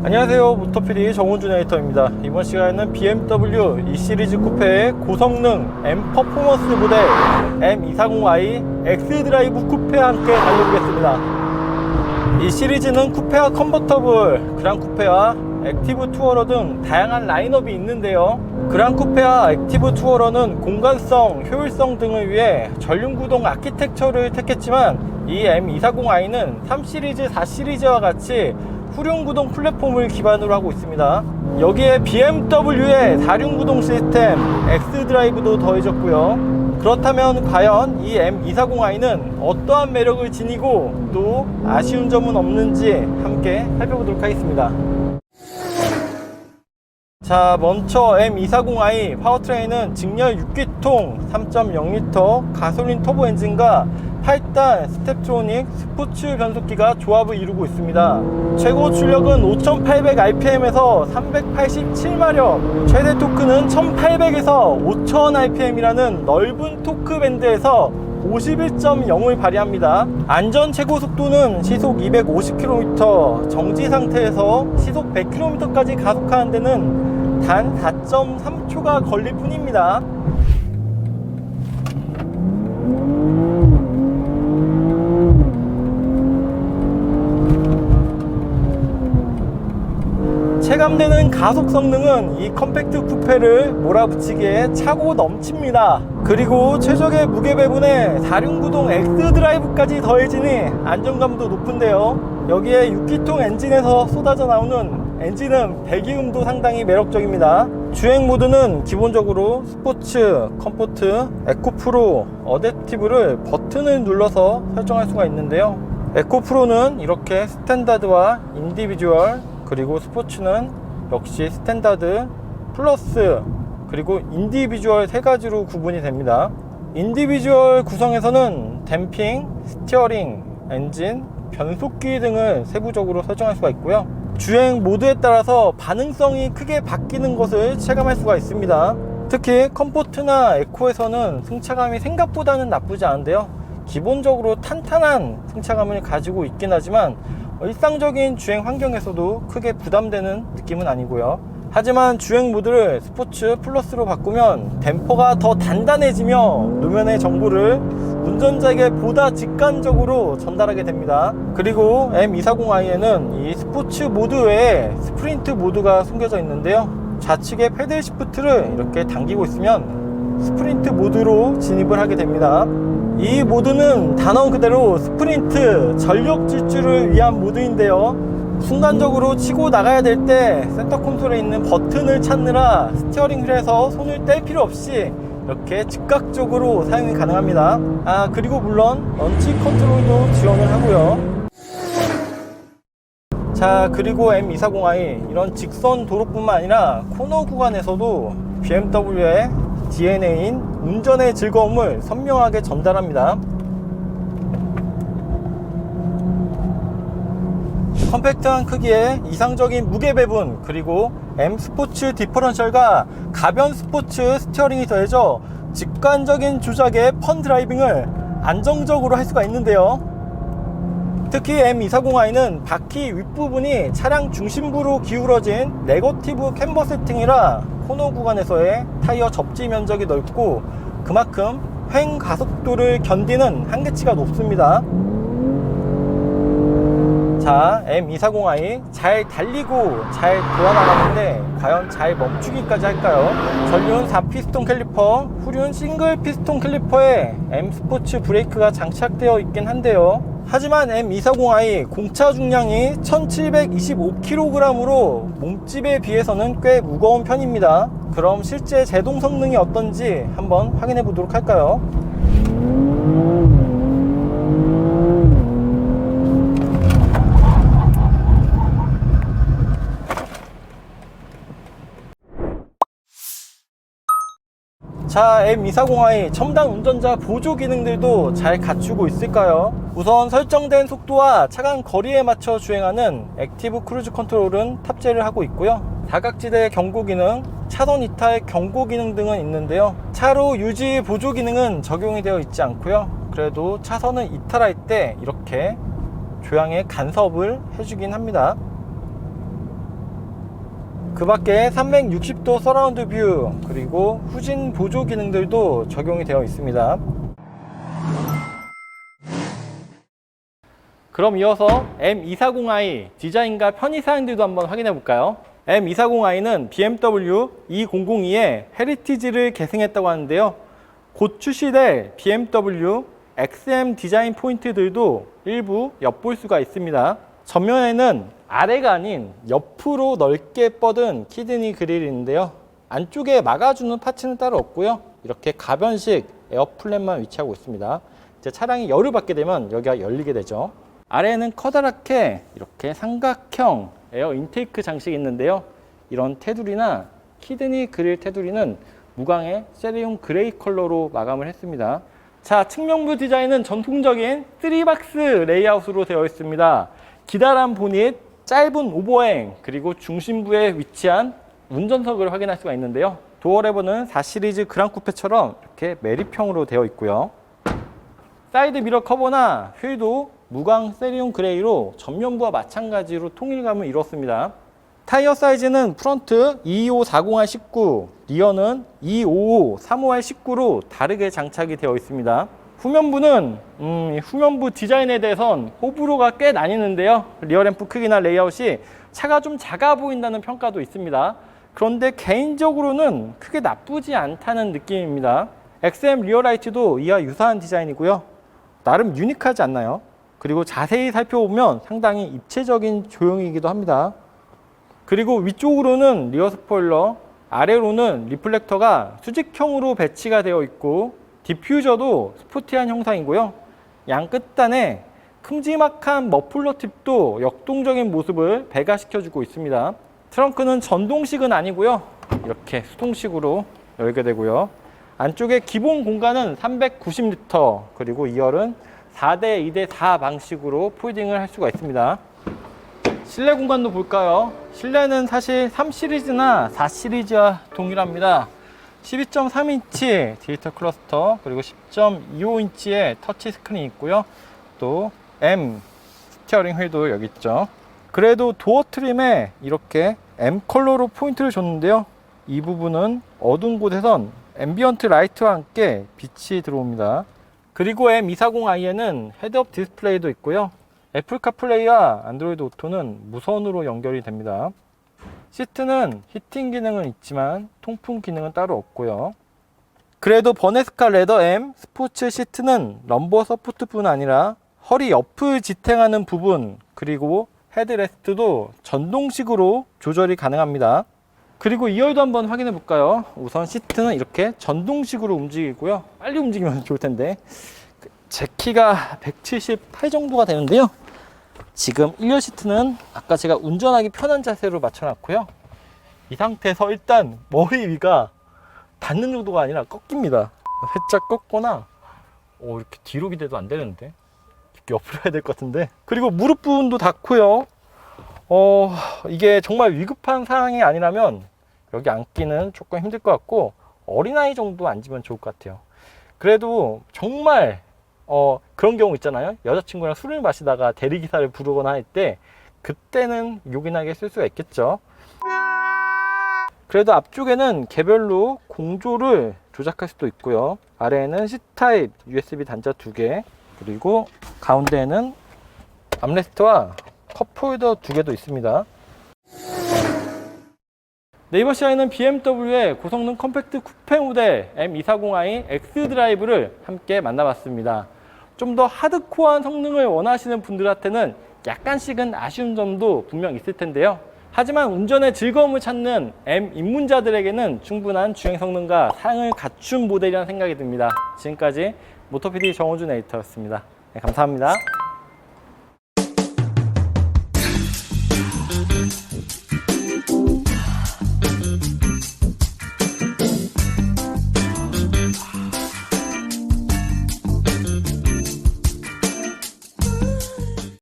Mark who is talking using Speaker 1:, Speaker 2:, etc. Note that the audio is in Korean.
Speaker 1: 안녕하세요. 모터피디 정훈준 에디터입니다. 이번 시간에는 BMW E 시리즈 쿠페의 고성능 M 퍼포먼스 모델 M240i X 드라이브 쿠페와 함께 달려보겠습니다. 이 시리즈는 쿠페와 컨버터블, 그랑 쿠페와 액티브 투어러 등 다양한 라인업이 있는데요. 그랑 쿠페와 액티브 투어러는 공간성, 효율성 등을 위해 전륜구동 아키텍처를 택했지만 이 M240i는 3 시리즈, 4 시리즈와 같이 후륜구동 플랫폼을 기반으로 하고 있습니다. 여기에 BMW의 4륜구동 시스템 X 드라이브도 더해졌고요. 그렇다면 과연 이 M240i는 어떠한 매력을 지니고 또 아쉬운 점은 없는지 함께 살펴보도록 하겠습니다. 자, 먼저 M240i 파워트레인은 직렬 6기통 3.0L 가솔린 터보 엔진과 8단 스텝트로닉 스포츠 변속기가 조합을 이루고 있습니다. 최고 출력은 5800rpm에서 387마력, 최대 토크는 1800에서 5000rpm이라는 넓은 토크 밴드에서 51.0을 발휘합니다. 안전 최고 속도는 시속 250km, 정지 상태에서 시속 100km까지 가속하는 데는 단 4.3초가 걸릴 뿐입니다. 체감되는 가속 성능은 이 컴팩트 쿠페를 몰아붙이기에 차고 넘칩니다. 그리고 최적의 무게 배분에 4륜구동 X 드라이브까지 더해지니 안정감도 높은데요. 여기에 6기통 엔진에서 쏟아져 나오는 엔진음 배기음도 상당히 매력적입니다. 주행 모드는 기본적으로 스포츠, 컴포트, 에코프로, 어댑티브를 버튼을 눌러서 설정할 수가 있는데요. 에코프로는 이렇게 스탠다드와 인디비주얼 그리고 스포츠는 역시 스탠다드 플러스 그리고 인디비주얼 세 가지로 구분이 됩니다. 인디비주얼 구성에서는 댐핑, 스티어링, 엔진, 변속기 등을 세부적으로 설정할 수가 있고요. 주행 모드에 따라서 반응성이 크게 바뀌는 것을 체감할 수가 있습니다. 특히 컴포트나 에코에서는 승차감이 생각보다는 나쁘지 않은데요. 기본적으로 탄탄한 승차감을 가지고 있긴 하지만 일상적인 주행 환경에서도 크게 부담되는 느낌은 아니고요. 하지만 주행 모드를 스포츠 플러스로 바꾸면 댐퍼가 더 단단해지며 노면의 정보를 운전자에게 보다 직관적으로 전달하게 됩니다. 그리고 M240i에는 이 스포츠 모드 외에 스프린트 모드가 숨겨져 있는데요. 좌측의 패들 시프트를 이렇게 당기고 있으면 스프린트 모드로 진입을 하게 됩니다. 이 모드는 단어 그대로 스프린트 전력 질주를 위한 모드인데요. 순간적으로 치고 나가야 될 때 센터 콘솔에 있는 버튼을 찾느라 스티어링 휠에서 손을 뗄 필요 없이 이렇게 즉각적으로 사용이 가능합니다. 아 그리고 물론 런치 컨트롤도 지원을 하고요. 자 그리고 M240i 이런 직선 도로뿐만 아니라 코너 구간에서도 BMW의 DNA인 운전의 즐거움을 선명하게 전달합니다. 컴팩트한 크기에 이상적인 무게 배분 그리고 M 스포츠 디퍼런셜과 가변 스포츠 스티어링이 더해져 직관적인 조작의 펀 드라이빙을 안정적으로 할 수가 있는데요. 특히 M240i는 바퀴 윗부분이 차량 중심부로 기울어진 네거티브 캠버 세팅이라 코너 구간에서의 타이어 접지 면적이 넓고 그만큼 횡 가속도를 견디는 한계치가 높습니다. 자, M240i 잘 달리고 잘 돌아나가는데 과연 잘 멈추기까지 할까요? 전륜 4피스톤 캘리퍼, 후륜 싱글 피스톤 캘리퍼에 M 스포츠 브레이크가 장착되어 있긴 한데요. 하지만 M240i 공차 중량이 1725kg으로 몸집에 비해서는 꽤 무거운 편입니다. 그럼 실제 제동 성능이 어떤지 한번 확인해 보도록 할까요? 자, M240i 첨단 운전자 보조 기능들도 잘 갖추고 있을까요? 우선 설정된 속도와 차간 거리에 맞춰 주행하는 액티브 크루즈 컨트롤은 탑재를 하고 있고요. 사각지대 경고 기능, 차선 이탈 경고 기능 등은 있는데요. 차로 유지 보조 기능은 적용이 되어 있지 않고요. 그래도 차선을 이탈할 때 이렇게 조향의 간섭을 해주긴 합니다. 그 밖에 360도 서라운드 뷰 그리고 후진 보조 기능들도 적용이 되어 있습니다. 그럼 이어서 M240i 디자인과 편의사항들도 한번 확인해 볼까요? M240i는 BMW 2002의 헤리티지를 계승했다고 하는데요. 곧 출시될 BMW XM 디자인 포인트들도 일부 엿볼 수가 있습니다. 전면에는 아래가 아닌 옆으로 넓게 뻗은 키드니 그릴이 있는데요. 안쪽에 막아주는 파츠는 따로 없고요. 이렇게 가변식 에어플랫만 위치하고 있습니다. 이제 차량이 열을 받게 되면 여기가 열리게 되죠. 아래에는 커다랗게 이렇게 삼각형 에어 인테이크 장식이 있는데요. 이런 테두리나 키드니 그릴 테두리는 무광의 세리움 그레이 컬러로 마감을 했습니다. 자, 측면부 디자인은 전통적인 3박스 레이아웃으로 되어 있습니다. 기다란 보닛, 짧은 오버행, 그리고 중심부에 위치한 운전석을 확인할 수가 있는데요. 도어 레버는 4 시리즈 그랑 쿠페처럼 이렇게 매립형으로 되어 있고요. 사이드 미러 커버나 휠도 무광 세리움 그레이로 전면부와 마찬가지로 통일감을 이뤘습니다. 타이어 사이즈는 프론트 22540R19, 리어는 25535R19로 다르게 장착이 되어 있습니다. 후면부는 음, 이 후면부 디자인에 대해선 호불호가 꽤 나뉘는데요. 리어 램프 크기나 레이아웃이 차가 좀 작아 보인다는 평가도 있습니다. 그런데 개인적으로는 크게 나쁘지 않다는 느낌입니다. XM 리어라이트도 이와 유사한 디자인이고요. 나름 유니크하지 않나요? 그리고 자세히 살펴보면 상당히 입체적인 조형이기도 합니다. 그리고 위쪽으로는 리어 스포일러, 아래로는 리플렉터가 수직형으로 배치가 되어 있고 디퓨저도 스포티한 형상이고요. 양 끝단에 큼지막한 머플러 팁도 역동적인 모습을 배가시켜주고 있습니다. 트렁크는 전동식은 아니고요. 이렇게 수동식으로 열게 되고요. 안쪽에 기본 공간은 390리터 그리고 2열은 4대 2대 4 방식으로 폴딩을 할 수가 있습니다. 실내 공간도 볼까요? 실내는 사실 3 시리즈나 4 시리즈와 동일합니다. 12.3인치 디지털 클러스터 그리고 10.25인치의 터치 스크린이 있고요. 또 M 스티어링 휠도 여기 있죠. 그래도 도어 트림에 이렇게 M 컬러로 포인트를 줬는데요. 이 부분은 어두운 곳에선 앰비언트 라이트와 함께 빛이 들어옵니다. 그리고 M240i에는 헤드업 디스플레이도 있고요. 애플 카플레이와 안드로이드 오토는 무선으로 연결이 됩니다. 시트는 히팅 기능은 있지만 통풍 기능은 따로 없고요. 그래도 버네스카 레더 M 스포츠 시트는 럼버 서포트뿐 아니라 허리 옆을 지탱하는 부분 그리고 헤드레스트도 전동식으로 조절이 가능합니다. 그리고 2열도 한번 확인해 볼까요? 우선 시트는 이렇게 전동식으로 움직이고요. 빨리 움직이면 좋을 텐데 그제 키가 178 정도가 되는데요. 지금 1열 시트는 아까 제가 운전하기 편한 자세로 맞춰놨고요. 이 상태에서 일단 머리 위가 닿는 정도가 아니라 꺾입니다. 살짝 꺾거나 오, 이렇게 뒤로 기대도 안 되는데 이렇게 옆으로 해야 될 것 같은데 그리고 무릎 부분도 닿고요. 어 이게 정말 위급한 상황이 아니라면 여기 앉기는 조금 힘들 것 같고 어린아이 정도 앉으면 좋을 것 같아요. 그래도 정말 어 그런 경우 있잖아요. 여자친구랑 술을 마시다가 대리기사를 부르거나 할 때 그때는 요긴하게 쓸 수가 있겠죠. 그래도 앞쪽에는 개별로 공조를 조작할 수도 있고요. 아래에는 C타입 USB 단자 두 개, 그리고 가운데에는 암레스트와 컵홀더 두 개도 있습니다. 네이버 시아에는 BMW의 고성능 컴팩트 쿠페 모델 M240i X 드라이브를 함께 만나봤습니다. 좀 더 하드코어한 성능을 원하시는 분들한테는 약간씩은 아쉬운 점도 분명 있을 텐데요. 하지만 운전의 즐거움을 찾는 M 입문자들에게는 충분한 주행 성능과 사양을 갖춘 모델이라는 생각이 듭니다. 지금까지 모토PD 정호준 에디터였습니다. 네, 감사합니다.